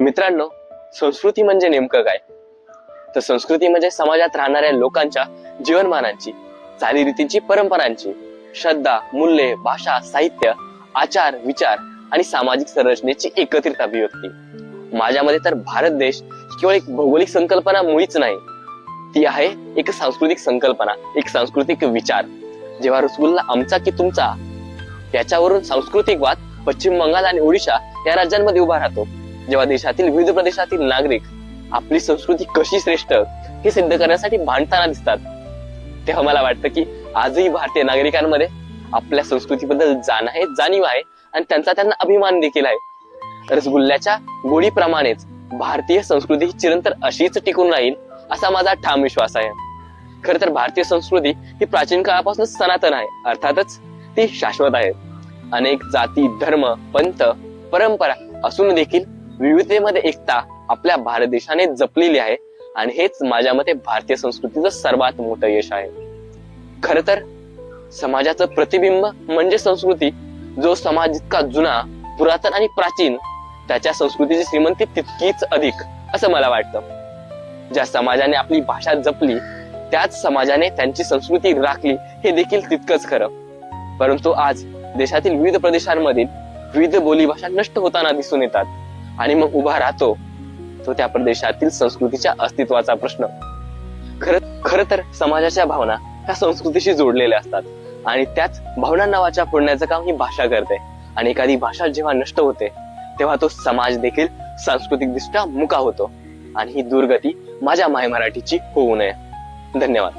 मित्रांनो संस्कृती म्हणजे नेमकं काय? तर संस्कृती म्हणजे समाजात राहणाऱ्या लोकांच्या जीवनमानांची चालीरीतींची परंपरांची श्रद्धा मूल्ये भाषा साहित्य आचार विचार आणि सामाजिक संरचनेची एकत्रित अभिव्यक्ती. माझ्यामध्ये तर भारत देश केवळ एक भौगोलिक संकल्पना मुळीच नाही. ती आहे एक सांस्कृतिक संकल्पना एक सांस्कृतिक विचार. जेव्हा रसगुल्ला आमचा की तुमचा याच्यावरून सांस्कृतिक वाद पश्चिम बंगाल आणि ओडिशा या राज्यांमध्ये उभा राहतो. जेव्हा देशातील विविध प्रदेशातील नागरिक आपली संस्कृती कशी श्रेष्ठ हे सिद्ध करण्यासाठी भांडताना दिसतात. तेव्हा मला वाटतं की आजही भारतीय नागरिकांमध्ये आपल्या संस्कृतीबद्दल जाण आहे जाणीव आहे आणि त्यांचा त्यांना अभिमान देखील आहे. रसगुल्ल्याच्या गोडीप्रमाणेच भारतीय संस्कृती ही चिरंतर अशीच टिकून राहील असा माझा ठाम विश्वास आहे. खर तर भारतीय संस्कृती ही प्राचीन काळापासून सनातन आहे अर्थातच ती शाश्वत आहे. अनेक जाती धर्म पंथ परंपरा असून देखील विविधतेमध्ये एकता आपल्या भारत देशाने जपलेली आहे आणि हेच माझ्या मते भारतीय संस्कृतीचं सर्वात मोठं यश आहे. खर तर समाजाचं प्रतिबिंब म्हणजे संस्कृती जो समाज जितका जुना पुरातन आणि प्राचीन त्याच्या संस्कृतीची श्रीमंती तितकीच अधिक असं मला वाटतं. ज्या समाजाने आपली भाषा जपली त्याच समाजाने त्यांची संस्कृती राखली हे देखील तितकंच खरं. परंतु आज देशातील विविध प्रदेशांमधील विविध बोलीभाषा नष्ट होताना दिसून येतात. आणि मग उभा राहतो. तो त्या प्रदेशातील संस्कृतीच्या अस्तित्वाचा प्रश्न. खर खर तर समाजाच्या भावना ह्या संस्कृतीशी जोडलेल्या असतात. आणि त्याच भावना नावाच्या फोडण्याचं काम ही भाषा करते. आणि एखादी भाषा जेव्हा नष्ट होते तेव्हा तो समाज देखील सांस्कृतिक दृष्ट्या मुका होतो. आणि ही दुर्गती माझ्या माय मराठीची होऊ नये. धन्यवाद.